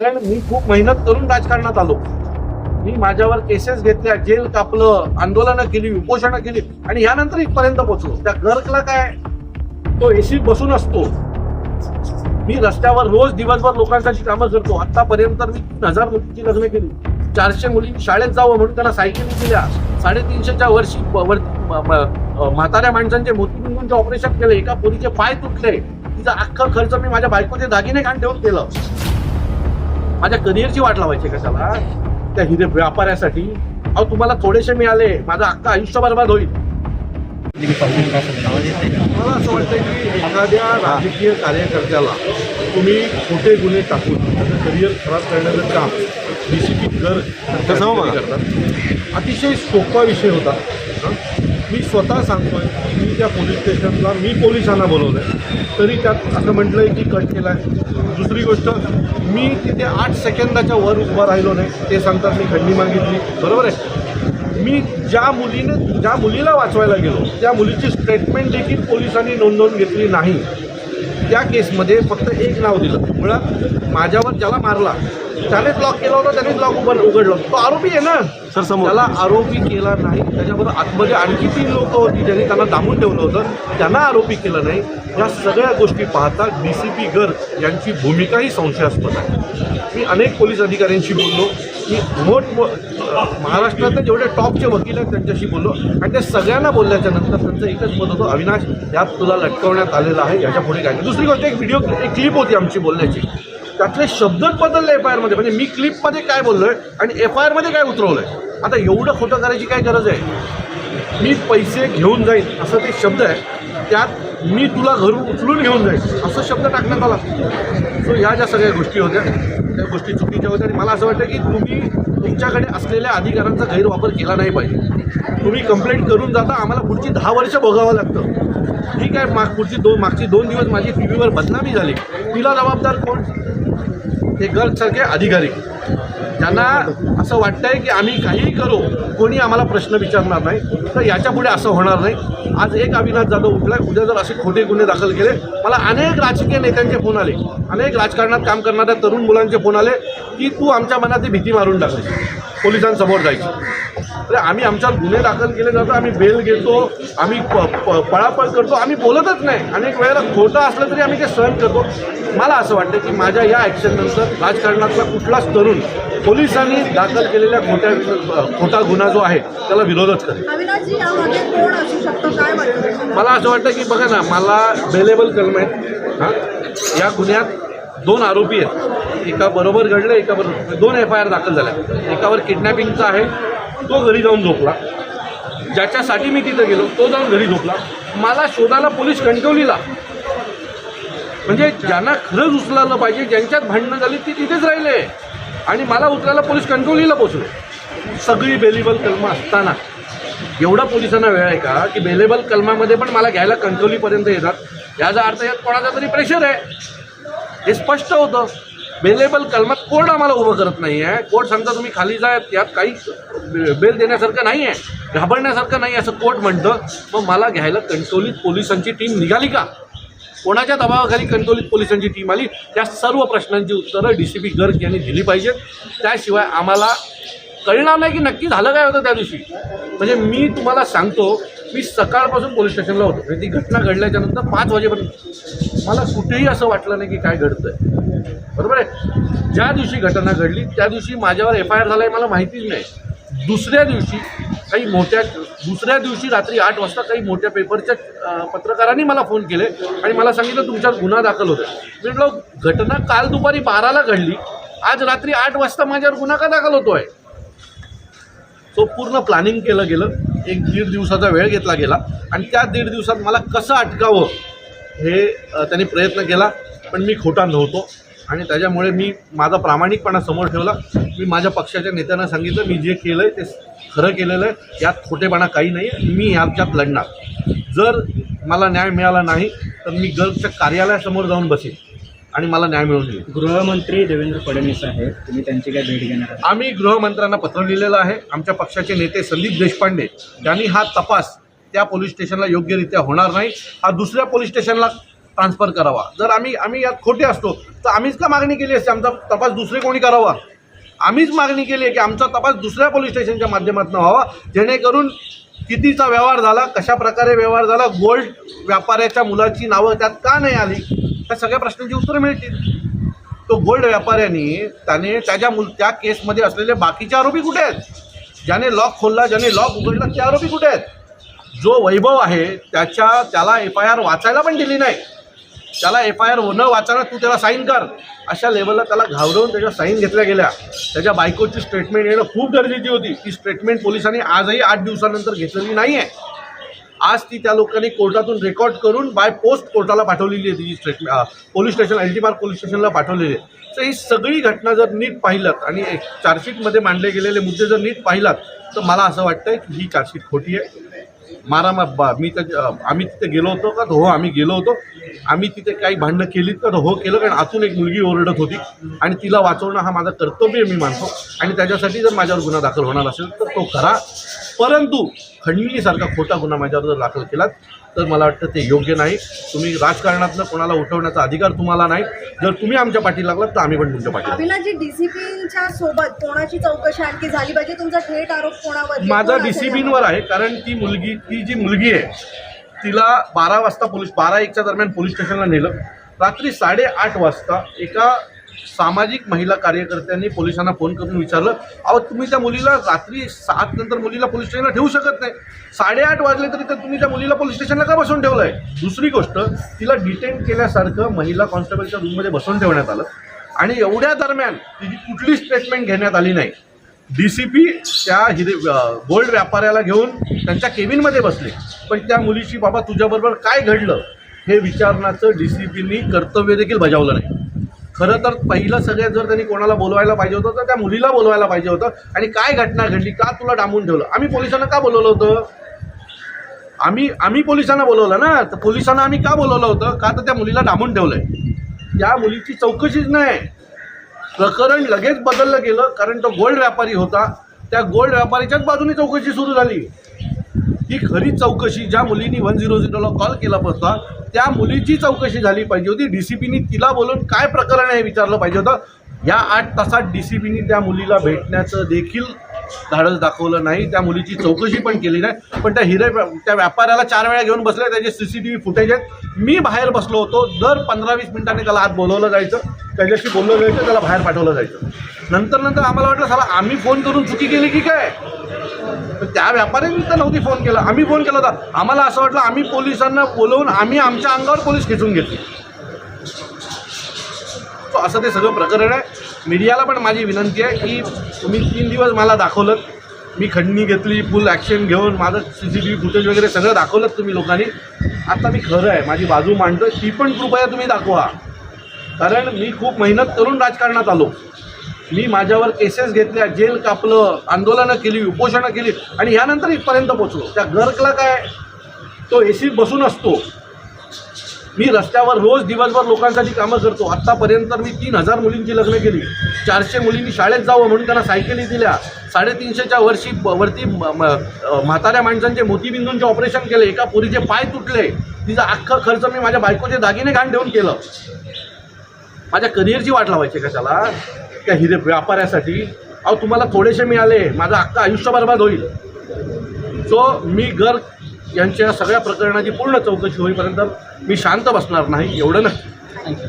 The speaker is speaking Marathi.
कारण मी खूप मेहनत करून राजकारणात आलो. मी माझ्यावर केसेस घेतल्या जेल कापलं आंदोलनं केली उपोषणं केली आणि यानंतर इथपर्यंत पोहोचलो. त्या गर्कला काय? तो एसी बसून असतो. मी रस्त्यावर रोज दिवसभर लोकांसाठी कामं करतो. आतापर्यंत मी तीन हजार मुलींची लग्न केली. चारशे मुली शाळेत जावं म्हणून त्यांना सायकली दिल्या. साडेतीनशेच्या वर्षी म्हाताऱ्या माणसांचे मोतीबिंदूंचे ऑपरेशन केले. एका पोरीचे पाय तुटले. तिचा अख्खा खर्च मी माझ्या बायकोचे दागिने घाण ठेवून केलं. माझ्या करिअरची वाट लावायची कशाला? त्या हिरे व्यापाऱ्यासाठी. अहो तुम्हाला थोडेसे मिळाले. माझं अख्खा आयुष्य बरबाद होईल. मला असं वाटतं की एखाद्या राजकीय कार्यकर्त्याला तुम्ही खोटे गुन्हे टाकून त्याचं करिअर खराब करण्याचं काम डी सी पी कर करतात अतिशय सोपा विषय होता. हं? मी स्वतः सांगतोय की मी त्या पोलीस स्टेशनला मी पोलिसांना बोलवलंय. तरी त्यात असं म्हटलंय की कट केलाय. दुसरी गोष्ट मी तिथे आठ सेकंदाच्या वर उभा राहिलो नाही ते सांगतात मी खंडी मागितली. बरोबर आहे? मी ज्या मुलीने ज्या मुलीला वाचवायला गेलो त्या मुलीची स्टेटमेंट देखील पोलिसांनी नोंदवून घेतली नाही. त्या केसमध्ये फक्त एक नाव दिलं. मुळात माझ्यावर ज्याला मारला त्यानेच लॉक केलं होतं त्यानेच लॉक उघड उघडलं. तो आरोपी आहे ना? सर समोर. त्याला आरोपी केला नाही. त्याच्याबरोबर आतमध्ये आणखी तीन लोक होती ज्यांनी त्यांना दामून ठेवलं होतं. त्यांना आरोपी केलं नाही. या सगळ्या गोष्टी पाहता डी सी पी गर्ग यांची भूमिकाही संशयास्पद आहे. मी अनेक पोलीस अधिकाऱ्यांशी बोललो. मी मोठ महाराष्ट्रातले जेवढे टॉपचे वकील आहेत त्यांच्याशी बोललो. आणि त्या सगळ्यांना बोलल्याच्या नंतर त्यांचं एकच मत होतं अविनाश यात तुला लटकवण्यात आलेलं आहे. याच्यापुढे काय. दुसरी गोष्ट एक व्हिडिओ एक क्लिप होती आमची बोलण्याची. त्यातले शब्दच बदलले एफ आय आरमध्ये म्हणजे मी क्लिपमध्ये काय बोललो आहे आणि एफ आय आरमध्ये काय उतरवलं आहे आता एवढं खोटं करायची काय गरज आहे? मी पैसे घेऊन जाईन असं ते शब्द आहे. त्यात मी तुला घरून उचलून घेऊन जाईन असं शब्द टाकण्यात आला. सो ह्या ज्या सगळ्या गोष्टी होत्या त्या गोष्टी चुकीच्या होत्या आणि मला असं वाटतं की तुम्ही तुमच्याकडे असलेल्या अधिकारांचा गैरवापर केला नाही पाहिजे. तुम्ही कंप्लेंट करून जाता आम्हाला पुढची दहा वर्ष भोगावं लागतं. ठीक आहे माग पुढची दोन मागची दोन दिवस माझी टी व्हीवर बदनामी झाली. तिला जबाबदार कोण? हे गटसारखे अधिकारी. त्यांना असं वाटतंय की आम्ही काहीही करू कोणी आम्हाला प्रश्न विचारणार नाही. तर याच्यापुढे असं होणार नाही. आज एक अविनाश जाधव उठला उद्या जर असे खोटे गुन्हे दाखल केले मला अनेक राजकीय नेत्यांचे फोन आले अनेक राजकारणात काम करणाऱ्या तरुण मुलांचे फोन आले की तू आमच्या मनात ती भीती मारून टाकली पोलिसांसमोर जायची. तर आम्ही आमच्यावर गुन्हे दाखल केले जातो आम्ही बेल घेतो आम्ही पळापळ करतो आम्ही बोलतच नाही. अनेक वेळेला खोटं असलं तरी आम्ही ते सहन करतो. मला असं वाटतं की माझ्या या ॲक्शननंतर राजकारणातला कुठलाच तरुण पोलिसांनी दाखल केलेल्या खोट्या खोटा गुन्हा जो आहे त्याला विरोधच करेल? मला असं वाटतं की बघा ना मला बेलेबल कलम आहेत. हां? या गुन्ह्यात दोन आरोपी आहेत. एका बरोबर घडलं एका बरोबर म्हणजे दोन एफ आय आर दाखल झाल्या. एकावर किडनॅपिंगचा आहे तो घरी जाऊन झोपला. ज्याच्यासाठी मी तिथं गेलो तो जाऊन घरी झोपला. मला शोधायला पोलीस कणकवलीला. म्हणजे ज्यांना खरंच उचलायला पाहिजे ज्यांच्यात भांडणं झाली ती तिथेच राहिले. आणि मला उचलायला पोलीस कणकवलीला पोचले सगळी बेलेबल कलमं असताना. एवढा पोलिसांना वेळ आहे का की बेलेबल कलमामध्ये पण मला घ्यायला कणकवलीपर्यंत येतात. याचा अर्थ यात कोणाचा तरी प्रेशर आहे. हे स्पष्ट होतं. बेलेबल कलमात कोर्ट आम्हाला उभं करत नाही आहे कोर्ट सांगता तुम्ही खाली जा यात काही बेल देण्यासारखं नाही आहे घाबरण्यासारखं नाही असं कोर्ट म्हणतं. मग मला घ्यायला कणकवलीत पोलिसांची टीम निघाली का? कोणाच्या दबावाखाली कंट्रोलित पोलिसांची टीम आली? त्या सर्व प्रश्नांची उत्तरं डी सी पी गर्ग यांनी दिली पाहिजेत त्याशिवाय आम्हाला कळणार नाही की नक्की झालं काय होतं त्या दिवशी. म्हणजे मी तुम्हाला सांगतो मी सकाळपासून पोलीस स्टेशनला होतो. म्हणजे ती घटना घडल्याच्या नंतर पाच वाजेपर्यंत. मला कुठेही असं वाटलं नाही की काय घडतंय. बरोबर आहे? ज्या दिवशी घटना घडली त्या दिवशी माझ्यावर एफ आय आर झाला आहे मला माहितीच नाही. दुसऱ्या दिवशी काही मोठ्या दुसऱ्या दिवशी रात्री आठ वाजता काही मोठ्या पेपरच्या पत्रकारांनी मला फोन केले आणि मला सांगितलं तुमच्यात गुन्हा दाखल होतो मी म्हटलं घटना काल दुपारी बाराला घडली. आज रात्री आठ वाजता माझ्यावर गुन्हा का दाखल होतो आहे तो पूर्ण प्लॅनिंग केलं गेलं. एक दीड दिवसाचा वेळ घेतला गेला. आणि त्या दीड दिवसात मला कसं अटकावं हे त्यांनी प्रयत्न केला पण मी खोटा नव्हतो. आणि त्याच्यामुळे मी माझा प्रामाणिकपणा समोर ठेवला. मी माझ्या पक्षाच्या नेत्यांना सांगितलं मी जे केलं आहे ते खरं केलेलं आहे. यात खोटेपणा काही नाही आहे मी याच्यात लढणार. जर मला न्याय मिळाला नाही तर मी गर्लच्या कार्यालयासमोर जाऊन बसेन. आणि मला न्याय मिळवून येईल गृहमंत्री देवेंद्र फडणवीस आहेत. तुम्ही त्यांची काय भेट घेणार आहात? आम्ही गृहमंत्र्यांना पत्र लिहिलेलं आहे. आमच्या पक्षाचे नेते संदीप देशपांडे यांनी हा तपास त्या पोलीस स्टेशनला योग्यरित्या होणार नाही. हा दुसऱ्या पोलीस स्टेशनला ट्रान्सफर करावा. जर आम्ही आम्ही यात खोटे असतो तर आम्हीच का मागणी केली असते? आमचा तपास दुसरे कोणी करावा? आम्हीच मागणी केली आहे की आमचा तपास दुसऱ्या पोलीस स्टेशनच्या माध्यमातून व्हावा जेणेकरून कितीचा व्यवहार झाला कशा प्रकारे व्यवहार झाला गोल्ड व्यापाऱ्याच्या मुलाची नावं त्यात का नाही आली? त्या सगळ्या प्रश्नांची उत्तरं मिळतील. तो गोल्ड व्यापाऱ्याने त्याने त्याच्या मुल त्या केसमध्ये असलेले बाकीचे आरोपी कुठे आहेत? ज्याने लॉक खोलला ज्याने लॉक उघडला ते आरोपी कुठे आहेत? जो वैभव आहे त्याच्या त्याला एफ आय आर वाचायला पण दिली नाही. त्याला एफ आय आर हो-, न वाचायला तू त्याला साईन कर. अशा लेवलला त्याला घाबरवून त्याच्या साईन घेतल्या गेल्या. त्याच्या बायकोची स्टेटमेंट येणं खूप गरजेची होती. ती स्टेटमेंट पोलिसांनी आजही आठ दिवसानंतर घेतलेली नाही आहे आज ती त्या लोकांनी कोर्टातून रेकॉर्ड करून बाय पोस्ट कोर्टाला पाठवलेली आहे तिची statement police station L T police स्टेशनला पाठवलेली आहे. तर ही सगळी घटना जर नीट पाहिलात आणि एक चार्जशीटमध्ये मांडले गेलेले मुद्दे जर नीट पाहिलात तर मला असं वाटतं की ही चार्जशीट खोटी आहे. मारा मा बा मी त्या आम्ही तिथे गेलो होतो का? हो आम्ही गेलो होतो. आम्ही तिथे काही भांडणं केलीत का हो केलं कारण अजून एक मुलगी ओरडत होती आणि तिला वाचवणं हा माझा कर्तव्य मी मानतो. आणि त्याच्यासाठी जर माझ्यावर गुन्हा दाखल होणार असेल तर तो करा. परंतु खंडणीसारखा खोटा गुन्हा माझ्यावर जर दाखल केला तर मला वाटतं ते योग्य नाही. तुम्ही राजकारणातनं कोणाला उठवण्याचा अधिकार तुम्हाला नाही. जर तुम्ही आमच्या पाठी लागलात तर आम्ही पण तुमच्या पाठी अभिलाषजी डीसीपीच्या सोबत कोणाची चौकशी आणखी झाली पाहिजे? तुमचा थेट आरोप कोणावर? माझा आहे कारण ती मुलगी ती जी मुलगी आहे तिला बारा वाजता पोलीस बारा एकच्या दरम्यान पोलीस स्टेशनला नेलं. रात्री साडेआठ वाजता एका सामाजिक महिला कार्यकर्त्यांनी पोलिसांना फोन करून विचारलं अहो तुम्ही त्या मुलीला रात्री सात नंतर मुलीला पोलीस स्टेशनला ठेवू शकत नाही. साडेआठ वाजले तरी तर तुम्ही त्या मुलीला पोलीस स्टेशनला का बसून ठेवलं आहे दुसरी गोष्ट तिला डिटेन केल्यासारखं महिला कॉन्स्टेबलच्या रूममध्ये बसून ठेवण्यात आलं आणि एवढ्या दरम्यान तिची कुठली स्टेटमेंट घेण्यात आली नाही. डी सी पी त्या हिरे गोल्ड व्यापाऱ्याला घेऊन त्यांच्या केबिनमध्ये बसले. पण त्या मुलीची बाबा तुझ्याबरोबर काय घडलं? हे विचारण्याचं डी सी पीनी कर्तव्य देखील बजावलं नाही. खरं तर पहिलं सगळ्यात जर त्यांनी कोणाला बोलवायला पाहिजे होतं तर त्या मुलीला बोलवायला पाहिजे होतं. आणि काय घटना घडली का तुला डांबून ठेवलं? आम्ही पोलिसांना का बोलवलं होतं? आम्ही आम्ही पोलिसांना बोलवलं ना तर पोलिसांना आम्ही का बोलवलं होतं? का तर त्या मुलीला डांबून ठेवलंय? त्या मुलीची चौकशीच नाही. प्रकरण लगेच बदललं गेलं कारण तो गोल्ड व्यापारी होता. त्या गोल्ड व्यापारीच्याच बाजूने चौकशी सुरू झाली. ही खरी चौकशी ज्या मुलींनी वन झिरो झिरोला कॉल केला होता त्या मुलीची चौकशी झाली पाहिजे होती. डी सी पीनी तिला बोलून काय प्रकरण आहे हे विचारलं पाहिजे होतं. या आठ तासात डी सी पीनी त्या मुलीला भेटण्याचं देखील धाडस दाखवलं नाही. त्या मुलीची चौकशी पण केली नाही. पण त्या हिरे त्या व्यापाऱ्याला चार वेळा घेऊन बसले. त्याचे C C T V footage आहेत. मी बाहेर बसलो होतो. दर पंधरा वीस मिनिटांनी त्याला आत बोलवलं जायचं. त्याच्याशी बोललं जायचं. त्याला बाहेर पाठवलं जायचं. नंतर नंतर आम्हाला वाटलं साला आम्ही फोन करून चुकी केली की काय? त्या व्यापाऱ्यांनी तर नव्हती फोन केला. आम्ही फोन केला होता. आम्हाला असं वाटलं आम्ही पोलिसांना बोलवून आम्ही आमच्या अंगावर पोलीस खेचून घेतले. So असं ते सगळं प्रकरण आहे. मीडियाला पण माझी विनंती आहे की तुम्ही तीन दिवस मला दाखवलं. मी खंडणी घेतली फुल ॲक्शन घेऊन माझं C C T V footage वगैरे सगळं दाखवलं तुम्ही लोकांनी. आता मी खरं आहे माझी बाजू मांडतोय ती पण कृपया तुम्ही दाखवा. कारण मी खूप मेहनत करून राजकारणात आलो. मी माझ्यावर केसेस घेतल्या जेल कापलं आंदोलनं केली उपोषणं केली आणि ह्यानंतर इथपर्यंत पोचलो त्या गर्कला काय? तो ए सी बसून असतो. मी रस्त्यावर रोज दिवसभर लोकांसाठी कामं करतो. आत्तापर्यंत मी तीन हजार मुलींची लग्न केली. चारशे मुलींनी शाळेत जावं म्हणून त्यांना सायकली दिल्या. साडेतीनशेच्या वर्षी ब- वरती म- म्हाताऱ्या माणसांचे मोतीबिंदूंचे ऑपरेशन केले. एका पुरीचे पाय तुटले. तिचा अख्खा खर्च मी माझ्या बायकोचे दागिने घाण ठेवून केलं. माझ्या करिअरची वाट लावायची कशाला? त्या हिरे व्यापाऱ्यासाठी? अहो तुम्हाला थोडेसे मिळाले. माझं अख्खं आयुष्य बरबाद होईल. सो मी गर्ग यांच्या सगळ्या प्रकरणाची पूर्ण चौकशी होईपर्यंत मी शांत बसणार नाही एवढं नक्की. थँक्यू